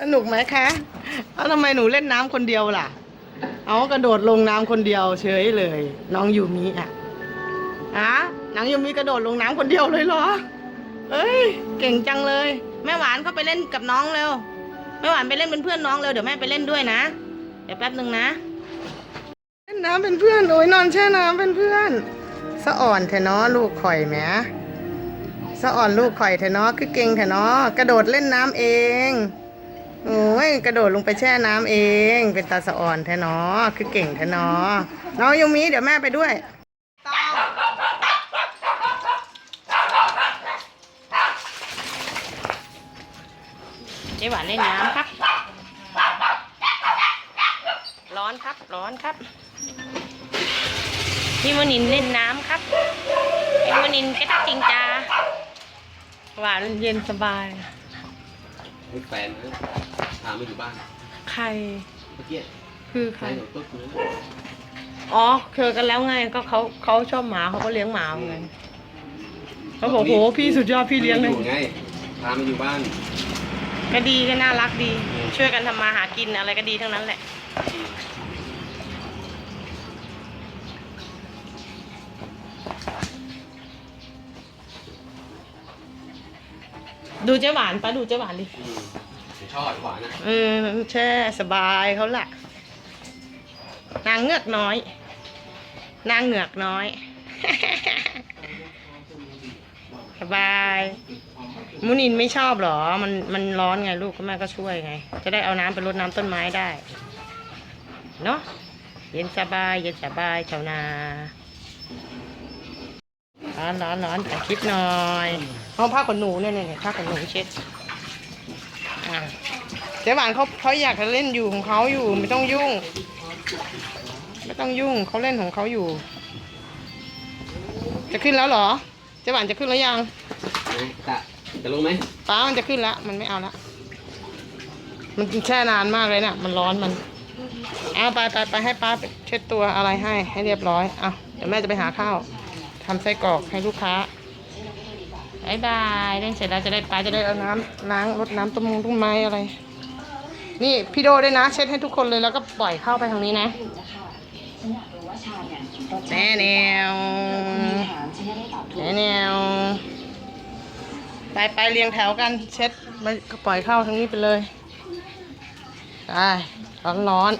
สนุกไหมคะเอาทำไมหนูเล่นน้ำคนเดียวล่ะ เอากระโดดลงน้ำคนเดียวเฉยเลย น้องยูมิอะอะน้องยูมิกระโดดลงน้ำคนเดียวเลยเหรอ เอ้ย เก่งจังเลย แม่หวานเข้าไปเล่นกับน้องเร็ว แม่หวานไปเล่นเป็นเพื่อนน้องเร็ว เดี๋ยวแม่ไปเล่นด้วยนะ เดี๋ยวแป๊บหนึ่งนะ เล่นน้ำเป็นเพื่อน โอ้ยนอนแช่น้ำเป็นเพื่อน สะอ่อนเถอะเนาะลูกข่อยแหมสะอ่อนลูกข่อยเถอะเนาะคือเก่งเถอะเนาะกระโดดเล่นน้ำเอง โอ้ยกระโดดลงไปแช่น้ำเอง เป็นตาสะอ่อนแท้เนาะคือเก่งแท้เนาะน้องยูมิเดี๋ยวแม่ไปด้วยเจ๊หวานเล่นน้ำครับ ร้อนครับร้อนครับพี่มนินเล่นน้ำครับพี่มนินก็จริงจ้าหวานเย็นสบาย ให้แฟนนะพามาอยู่บ้าน ใครเมื่อกี้คือใคใครรหนูตุ๊กนู้นอ๋อเคยกันแล้วไงก็เขาเขาชอบหมาเขาก็เลี้ยงหมาเหมือนกันเขาบอกโหพี่สุดยอดพี่เลี้ยงเลยอยู่ไง พามาอยู่บ้าน ก็ดีก็น่ารักดี ช่วยกันทำมาหากินอะไรก็ดีทั้งนั้นแหละ ดูเจ๊หวานปะดูเจ๊หวานดิอืมชอบหวานนะเออแช่สบายเขาละนางเงือกน้อย นางเหงือกน้อย สบายมุนินไม่ชอบเหรอ มันมันร้อนไงลูกก็แม่ก็ช่วยไง จะได้เอาน้ำไปรดน้ำต้นไม้ได้ เนาะเย็นสบาย เย็นสบายชาวนา ร้อนร้อนร้อนถ่ายคลิปหน่อยห้องผ้าขนหนูเนี่ยเนี่ยเนี่ยผ้าขนหนูเช็ดอะเจ๊หวานเขาเขาอยากจะเล่นอยู่ของเขาอยู่ไม่ต้องยุ่ง ไม่ต้องยุ่งเขาเล่นของเขาอยู่ จะขึ้นแล้วเหรอเจ๊หวานจะขึ้นแล้วยังไหนตะจะลงไหมป้ามันจะขึ้นแล้วมันไม่เอาละมันแช่นานมากเลยเนะ่ะ มันร้อนมันเอาไปไปไปให้ป้าไปเช็ดตัวอะไรให้ให้เรียบร้อยเอาเดี๋ยวแม่จะไปหาข้าว ทำไส้กรอกให้ลูกค้าบายบายเล่นเสร็จแล้วจะได้ป้าจะได้เอาน้ำล้างรดน้ำต้นมงต้นไม้อะไร นี่พี่โดด้วยนะ เช็ดให้ทุกคนเลยแล้วก็ปล่อยเข้าไปทางนี้นะแน่แนวแน่แนวไปไปเรียงแถวกันเช็ดมันก็ปล่อยเข้าทางนี้ไปเลยไปร้อนร้อน